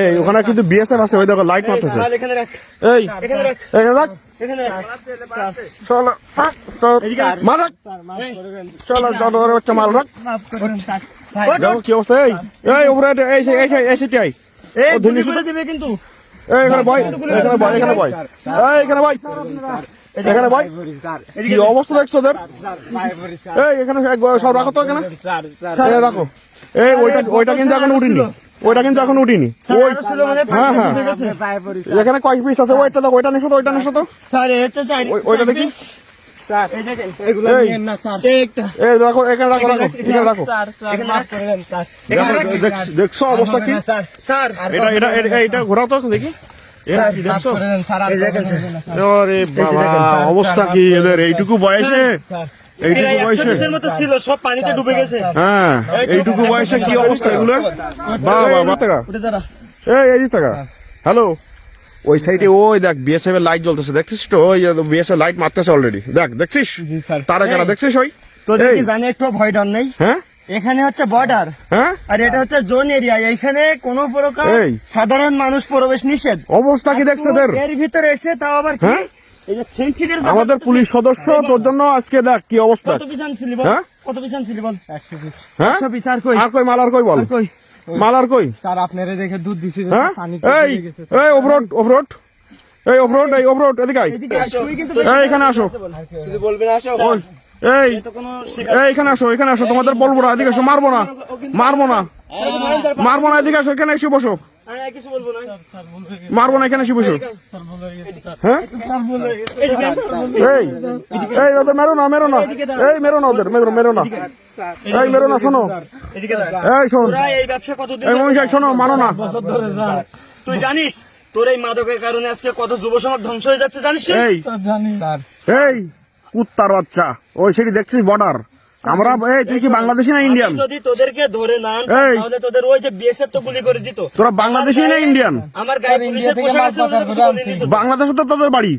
এই ওখানে কিন্তু বিএসএফ আছে ওই দেখো লাইট মারতেছে। এই এখানে রাখ। চল বাচ্চা মাল রাখ। দেখো কি অবস্থা এই এই উপরে এই ধুলি দিবে কিন্তু। এই এখানে বয় এখানে বয় এখানে বয়। এই এখানে বয়। এখানে বয়। কি অবস্থা দেখছ ওদের এই এখানে সব রাখো তো এখানে। রাখো। এই ওইটা ওইটা কিন্তু এখন উঠিনি। ওইটা কিন্তু এখন উঠিনি। মানে হ্যাঁ হ্যাঁ। এখানে কয় পিস আছে? ওইটা দেখো ওইটা নিছো তো? ওইটা নিছো তো? ওইটা দেখি। স্যার এই দেখেন এই। এই একটা। এই রাখো এখানে রাখো রাখো এখানে রাখো। এখানে রাখ। দেখো, দেখছ- অবস্থা কি? এটা ঘোরাও তো দেখি। এটা কি দেখছ? এই দেখেন স্যার। আরে বাবা অবস্থা কি এদের? এইটুকু বয়সে? এইটুকু বয়সে? মতো ছিল সব পানিতে ডুবে গেছে। হ্যাঁ এইটুকু বয়সে কি অবস্থা এগুলো? বাবা বাবা টাকা উঠে দাঁড়া। এই এই টাকা হ্যালো ওই সাইডে ওই দেখ বিএসএফ এর লাইট জ্বলতেছে দেখছিস তো? ওই বিএসএফ লাইট মারতেছে অলরেডি দেখ দেখছিস? তারা কেনা দেখছিস ওই? তোদের কি জানি একটু ভয় ডর নেই। হ্যাঁ? এখানে হচ্ছে বর্ডার হ্যাঁ? আর এটা হচ্ছে জোন এরিয়া এখানে কোনো প্রকার। সাধারণ মানুষ প্রবেশ নিষেধ। অবস্থা কি দেখছে এর ভিতরে এসে তাও আবার কি? এই যে ফেন্সিডের আমাদের পুলিশ সদস্য তোর জন্য আজকে দেখ কি অবস্থা। কত বল? হ্যাঁ? হ্যাঁ? একশো পিস আর কই? আর কই মাল কই বল? আর কই? স্যার আপনারা দেখে দুধ দিচ্ছি হ্যাঁ? এই এই অফরোড অফরোড এই অফরোড এই অফরোড এদিকে আয়। এদিকে আস, তুই কিন্তু এই এখানে আসো। কিছু বলবি না আসো। এই এই এখানে আসো এখানে আসো তোমাদের বলব না এদিকে আসো মারবো না। মারবো না। মারবো না এদিকে আসো এখানে এসে বসো। মারবো না এখানে এসে বসো। হ্যাঁ এই এই ওদের মেরো না মেরো না। এই মেরো না ওদের মেরো মেরো না। এই মেরো না শোনো। এই শোন। এই ব্যবসা কতদিন এই মনীষা শোনো মারো না। তুই জানিস তোর এই মাদকের কারণে আজকে কত যুব সমাজ ধ্বংস হয়ে যাচ্ছে জানিস? এই। জানি। স্যার এই কুত্তার বাচ্চা। ওই সেটি দেখছিস বর্ডার? আমরা এই তুই কি বাংলাদেশি না ইন্ডিয়ান যদি তোদেরকে ধরে না তাহলে তোদের ওই যে বিএসএফ তো গুলি করে দিত। তোরা বাংলাদেশি না ইন্ডিয়ান আমার গায়ে পুলিশের পোশাক আছে। বাংলাদেশে তো তোদের বাড়ি।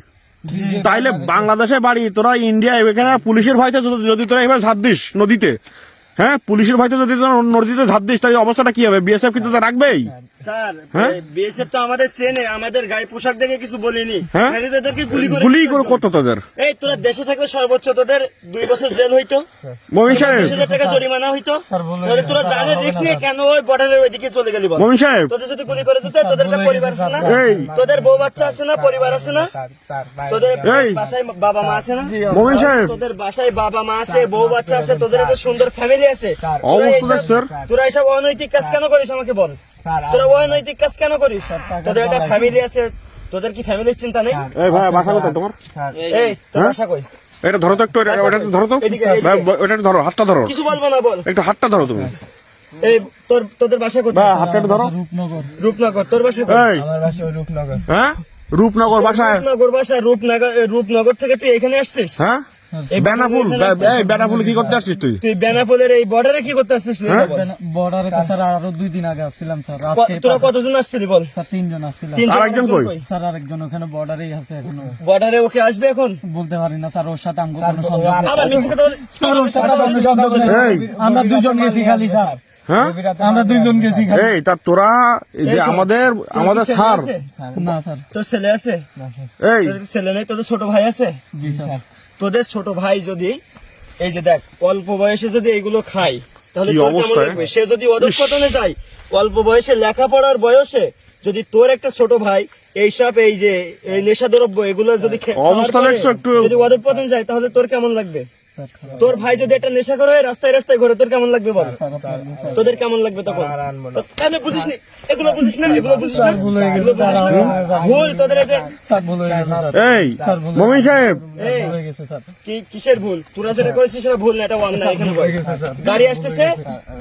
তাইলে বাংলাদেশে বাড়ি তোরা ইন্ডিয়া এখানে পুলিশের ভয়তে যদি- যদি তোরা এবার ঝাঁপ দিস নদীতে হ্যাঁ পুলিশের ভয়তে যদি নদীতে ঝাঁপ দিস তাহলে অবস্থাটা কি হবে? বিএসএফ কিন্তু তো রাখবেই? স্যার হ্যাঁ? বিএসএফ তো আমাদের চেনে আমাদের গায়ে পোশাক দেখে কিছু বলিনি। হ্যাঁ? গুলি করে গুলি দিত। করে করতো তোদের? এই তোরা দেশে থাকলে সর্বোচ্চ তোদের দুই বছর জেল হইতো। মমিন সাহেব। টাকা জরিমানা হইতো। তাহলে তোরা জানে রিক্স নিয়ে কেন ওই বর্ডারের ওইদিকে চলে গেলি মমিন সাহেব। তোদের যদি গুলি করে দিতে তোদের পরিবার আছে না? তোদের বউ বাচ্চা আছে না পরিবার আছে না? স্যার স্যার ভাই। তোদের বাসায় বাবা মা আছে না? মমিন সাহেব। তোদের বাসায় বাবা মা আছে বউ বাচ্চা আছে তোদের একটা সুন্দর ফ্যামিলি আছে অবস্থা স্যার। তোরা এইসব অনৈতিক কাজ কেন করিস আমাকে বল? তোরা অনৈতিক কাজ কেন করিস? তোদের একটা ফ্যামিলি আছে তোদের কি ফ্যামিলির চিন্তা নেই? এই ভাই বাসা কোথায় তোমার? এই তোর হ্যাঁ? বাসা কই? এটা ধরো তো একটু ওটা ধরো তো। এদিকে, এদিকে। ওটা ধরো হাতটা ধরো। কিছু বলব না বল। একটু হাতটা ধরো তুমি। এই তোর তোদের বাসা কোথায়? হাতটা ধরো। রূপনগর। রূপনগর তোর বাসা কোথায়? আমার বাসা রূপনগর। হ্যাঁ? রূপনগর বাসায়? রূপনগর বাসা রূপনগর রূপনগর থেকে তুই এখানে আসছিস? হ্যাঁ? বেনাফুল এই বেনাফুল কি করতে আসছিস তুই? তুই বেনাপোলের এই বর্ডারে কি করতে আসছিস? হ্যাঁ? বর্ডারে তো স্যার আরও দুই দিন আগে আসছিলাম স্যার। আজকে তোরা কতজন আসছিলি বল? স্যার তিনজন আসছিলাম। আরেকজন আরেকজন কই? স্যার আরেকজন ওখানে বর্ডারেই আছে এখনও। বর্ডারে ওকে আসবে এখন? বলতে পারি না স্যার ওর সাথে আমার কোনো সংযোগ আবার মিথ্যে কথা স্যার ওর সাথে কোনো সংযোগ নেই। এই। আমরা দুইজন গেছি খালি স্যার। হ্যাঁ? আমরা দুইজন গেছি এই তা তোরা এই যে আমাদের আমাদের স্যার। না স্যার। তোর ছেলে আছে? এই। ছেলে নেই তোদের ছোট ভাই আছে? জি স্যার। তোদের ছোট ভাই যদি এই যে দেখ অল্প বয়সে যদি এইগুলো খায় তাহলে সে যদি অধঃপতনে যায় অল্প বয়সে লেখাপড়ার বয়সে যদি তোর একটা ছোট ভাই এইসব এই যে এই নেশাদ্রব্য এগুলো যদি? যদি অধঃপতন যায় তাহলে তোর কেমন লাগবে? তোর ভাই যদি একটা নেশা করে রাস্তায় রাস্তায় ঘুরে তোর কেমন লাগবে বল? তোদের কেমন লাগবে তখন? কেন বুঝিস নি? এগুলো বুঝিস না এগুলো বুঝিস না? ভুল তোদের এই মমিন সাহেব। হয়ে কি কিসের ভুল? তোরা যেটা করেছিস সেটা ভুল না এটা অন্যায় এখানে বল। গাড়ি আসতেছে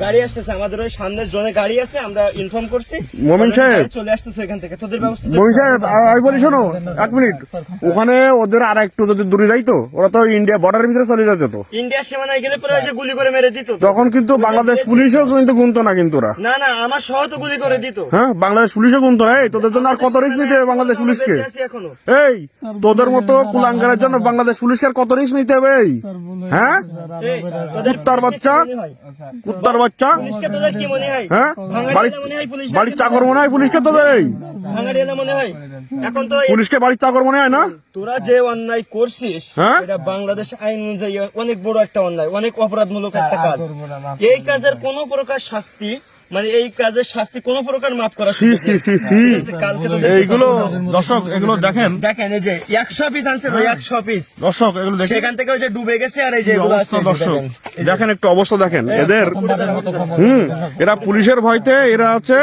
গাড়ি আসতেছে আমাদের ওই সামনের জনে গাড়ি আছে আমরা ইনফর্ম করছি। মোমিন সাহেব। চলে আসতেছে এখান থেকে তোদের ব্যবস্থা মমিন সাহেব আমি বলি শোনো এক মিনিট। ওখানে ওদের আর একটু যদি দূরে যাইতো ওরা তো ইন্ডিয়া বর্ডারের ভিতরে চলে যেত যেত ইন্ডিয়ার সীমানায় গেলে পরে যে গুলি করে মেরে দিত তখন কিন্তু বাংলাদেশ পুলিশও কিন্তু গুনতো না কিন্তু ওরা। না না আমার সহ তো গুলি করে দিত। হ্যাঁ বাংলাদেশ পুলিশও গুনতো না। এই তোদের জন্য আর কত রিস্ক নিতে হবে বাংলাদেশ পুলিশকে? এই তোদের মতো কুলাঙ্গারের জন্য বাংলাদেশ পুলিশকে আর কত রিস্ক নিতে হবে? এই হ্যাঁ? কুত্তার বাচ্চা? মনে? কুত্তার বাচ্চা? মনে হয়? বাড়ির মনে হয় চাকর মনে হয় পুলিশকে তোদের এই? মনে হয়? এখন তো পুলিশকে বাড়ির চাকর মনে হয় না? তোরা যে অন্যায় করছিস হ্যাঁ? এটা বাংলাদেশ আইন অনুযায়ী অনেক বড় একটা অন্যায় অনেক অপরাধমূলক একটা কাজ। এই কাজের কোন প্রকার শাস্তি মানে এই কাজের শাস্তি কোন প্রকার মাফ করা সি সি সি সি। এইগুলো দর্শক এগুলো দেখেন। দেখেন এই যে একশো পিস আনছে ভাই একশো পিস দর্শক এগুলো দেখেন। সেখান থেকে ওই যে ডুবে গেছে আর এই যে এগুলো আছে দর্শক? দেখেন। দেখেন একটু অবস্থা দেখেন। এদের হুম এরা পুলিশের ভয়তে এরা আছে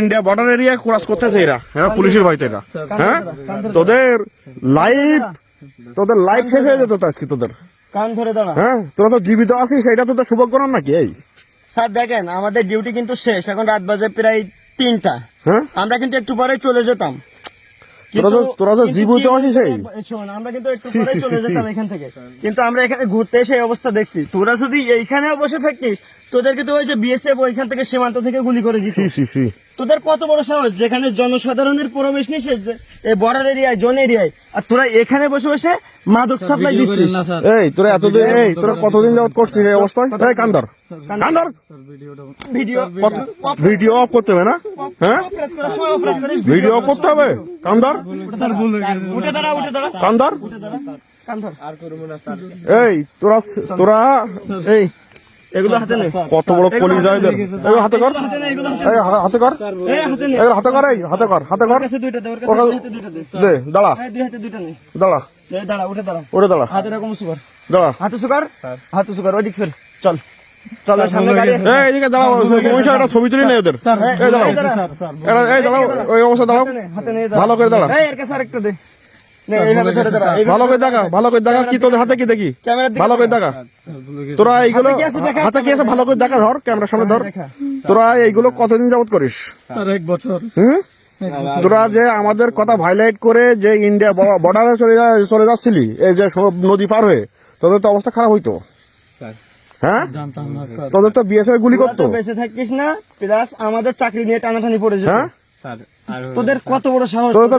ইন্ডিয়া বর্ডার এরিয়া ক্রস করতেছে এরা। হ্যাঁ পুলিশের ভয়তে এরা। হ্যাঁ? তোদের লাইফ তোদের লাইফ শেষ হয়ে যেত তো আজকে তোদের। কান ধরে দাঁড়া। হ্যাঁ? তোরা তো জীবিত আছিস সেটা তো তোর সৌভাগ্য নাকি এই? স্যার দেখেন আমাদের ডিউটি কিন্তু শেষ। এখন রাত বাজে প্রায় তিনটা। হ্যাঁ? আমরা কিন্তু একটু পরে চলে যেতাম। তোরা তো- কিন্তু- আমরা এখান ঘুরতে এসে অবস্থা দেখছি। তোরা যদি এইখানেও বসে থাকতিস তোদেরকে তো ওই যে বিএসএফ ওইখান থেকে সীমান্ত থেকে গুলি করে দিত সি সি সি তোদের কত বড় সাহস যেখানে জনসাধারণের প্রবেশ নিষেধ এই বর্ডার এরিয়ায় জোন এরিয়ায় আর তোরা এখানে বসে বসে মাদক সাপ্লাই দিচ্ছিস এই তোরা এতদিন এই তোরা কতদিন যাবত করছিস এই অবস্থায় এই কান্দর কান্দর ভিডিও ভিডিও অফ করতে হবে না হ্যাঁ ভিডিও অফ করতে হবে কান্দার উঠে দাঁড়া উঠে দাঁড়া কান্দার কান ধর এই তোরা তোরা এই এগুলো হাতে নে কত বড় কলি যায় এগুলো হাতে কর হাতে নে এগুলো হাতে এই হা- হাতে কর হাতে এগুলো হাতে কর এই হাতে কর হাতে কর দে ওর কাছে ওর কাছে- দুই হাতে দুইটা দে দে দাঁড়া এই দুই হাতে দুইটা নে দাঁড়া দাঁড়া উঠে দাঁড়া ওরে দাঁড়া হাতে রাখো সুগার দাঁড়া হাতে সুগার হাতে সুগার ওইদিক ফের চল চল সামনে গাড়ি এই এদিকে দাঁড়াও মহিষা একটা ছবি তুলি নেই ওদের এই দাঁড়াও এই দাঁড়াও ওই অবস্থা দাঁড়াও নে, ভালো করে দাঁড়া এই এর কাছে আরেকটা দে ভালো করে দেখা ভালো করে দেখা কি তোদের হাতে কি দেখি? ভালো করে দেখা তোরা এইগুলো হাতে কি আছে দেখা? হাতে কি আছে ভালো করে দেখা ধর ক্যামেরার সামনে ধর। তোরা এইগুলো কতদিন যাবত করিস? এক বছর। হুম? তোরা যে আমাদের কথা ভাইলাইট করে যে ইন্ডিয়া বর্ডারে চলে চলে যাচ্ছিলি এই যে সব নদী পার হয়ে তোদের তো অবস্থা খারাপ হইতো। হ্যাঁ? জানতাম না স্যার। তোদের তো বিএসএফ গুলি করতো। বেঁচে থাকিস না প্লাস আমাদের চাকরি নিয়ে টানাটানি পড়ে যেত। হ্যাঁ? তোদের কত বড় সাহস? তোরা তো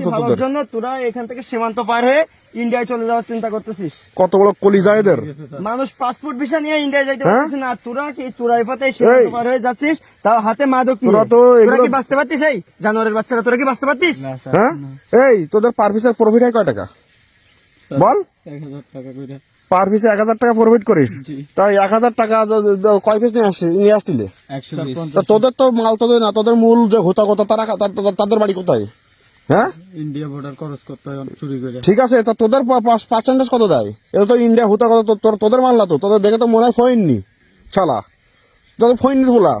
তোদের। জন্য তোরা এখান থেকে সীমান্ত পার হয়ে ইন্ডিয়ায় চলে যাওয়ার চিন্তা করতেছিস। কত বড় কলি যায় এদের মানুষ পাসপোর্ট ভিসা নিয়ে ইন্ডিয়ায় যাইতে হ্যাঁ? পারতেছে না। তোরা কি চোরাই পথে সীমান্ত পার হয়ে যাচ্ছিস? তাও হাতে মাদক নিয়ে। তোরা তো তোরা এগুলো- কি বাঁচতে পারতিস এই? জানোয়ারের বাচ্চারা তোরা কি বাঁচতে পারতিস? হ্যাঁ? এই তোদের পার পিসের প্রফিট হয় কয় টাকা? বল। এক হাজার টাকা করে। পার পিসে এক হাজার টাকা প্রফিট করিস। তাই এক হাজার টাকা কয় পিস নিয়ে আসছি নিয়ে আসছিলে তা তোদের তো মাল তোদের না তোদের মূল যে হোতা কথা তারা তাদের বাড়ি কোথায়? হ্যাঁ? ইন্ডিয়া বর্ডার খরচ করতে হয় চুরি করে। ঠিক আছে তা তোদের পার্সেন্টেজ কত দেয়? এটা তো ইন্ডিয়া হুতা কত তোর তোদের মাল না তো তোদের দেখে তো মনে হয় ফইননি শালা। তোদের ফইননি বলা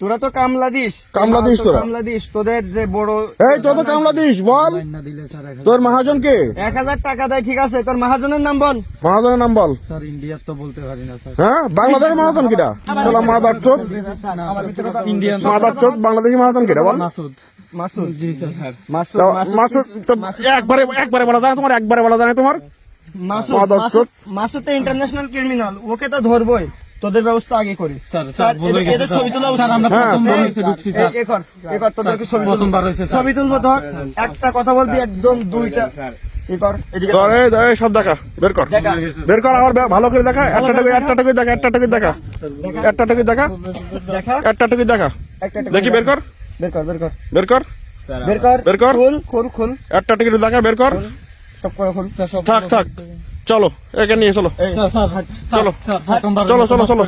তোরা তো কামলা দিস। কামলা দিস তোরা? কামলা দিস। তোদের যে বড় এই তোর তো কামলা দিস বল। লাইন না দিলে স্যার এক তোর মহাজন কে? এক হাজার টাকা দেয় ঠিক আছে। তোর মহাজনের নাম বল। মহাজনের নাম বল। স্যার ইন্ডিয়ার তো বলতে পারি না স্যার। হ্যাঁ? বাংলাদেশের মহাজন কিটা? তোলা মাদার চোদ ইন্ডিয়ান মাদার চোদ বাংলাদেশি মহাজন কিটা বল। মাসুদ। মাসুদ। জি স্যার মাসুদ মাসুদ মাসুদ একবারে একবারে বলা যায় তোমার একবারে বলা যায় তোমার? মাসুদ মাসুদ তো ইন্টারন্যাশনাল ক্রিমিনাল ওকে তো ধরবই। তোদের ব্যবস্থা আগে করি। এদের- ছবি তোলা তুলবো। ধর একটা কথা বলবি একদম দুইটা। এই কর এদিকে তোর এই এই সব দেখা বের কর। বের কর আবার ভালো করে দেখা। একটা টাকা একটা টাকা দেখা একটা টাকা দেখা। একটা টাকা দেখা। একটা টাকা দেখা। দেখি বের কর। বের কর বের কর। বের কর। বের কর। বের কর। খুল খুল খুল। একটা টিকিট দেখা বের কর। সব করে সব- থাক থাক। চলো একে নিয়ে চলো চলো। চলো, চলো, চলো।